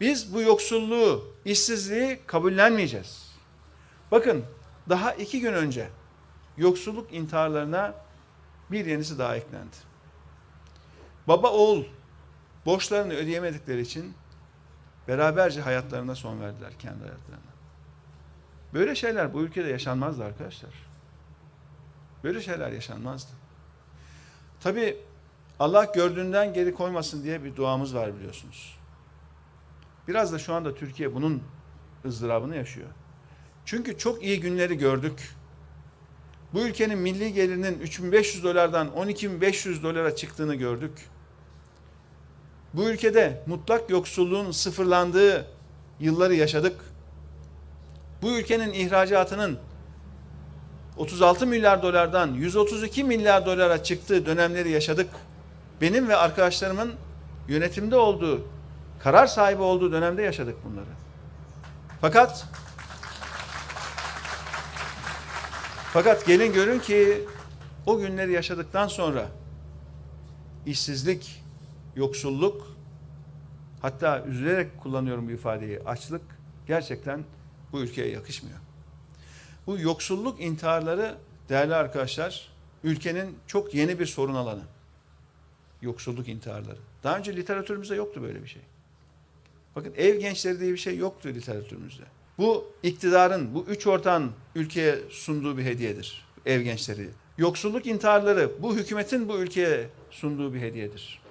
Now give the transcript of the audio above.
Biz bu yoksulluğu, işsizliği kabullenmeyeceğiz. Bakın daha iki gün önce yoksulluk intiharlarına bir yenisi daha eklendi. Baba oğul borçlarını ödeyemedikleri için beraberce hayatlarına son verdiler kendi hayatlarına. Böyle şeyler bu ülkede yaşanmazdı arkadaşlar. Böyle şeyler yaşanmazdı. Tabi Allah gördüğünden geri koymasın diye bir duamız var biliyorsunuz. Biraz da şu anda Türkiye bunun ızdırabını yaşıyor. Çünkü çok iyi günleri gördük. Bu ülkenin milli gelirinin 3500 dolardan 12500 dolara çıktığını gördük. Bu ülkede mutlak yoksulluğun sıfırlandığı yılları yaşadık. Bu ülkenin ihracatının 36 milyar dolardan 132 milyar dolara çıktığı dönemleri yaşadık. Benim ve arkadaşlarımın yönetimde olduğu, karar sahibi olduğu dönemde yaşadık bunları. Fakat fakat gelin görün ki o günleri yaşadıktan sonra işsizlik, yoksulluk hatta üzülerek kullanıyorum bu ifadeyi açlık gerçekten bu ülkeye yakışmıyor. Bu yoksulluk intiharları değerli arkadaşlar ülkenin çok yeni bir sorun alanı. Yoksulluk intiharları. Daha önce literatürümüzde yoktu böyle bir şey. Bakın ev gençleri diye bir şey yoktu literatürümüzde. Bu iktidarın, bu üç ortağın ülkeye sunduğu bir hediyedir. Ev gençleri. Yoksulluk intiharları bu hükümetin bu ülkeye sunduğu bir hediyedir.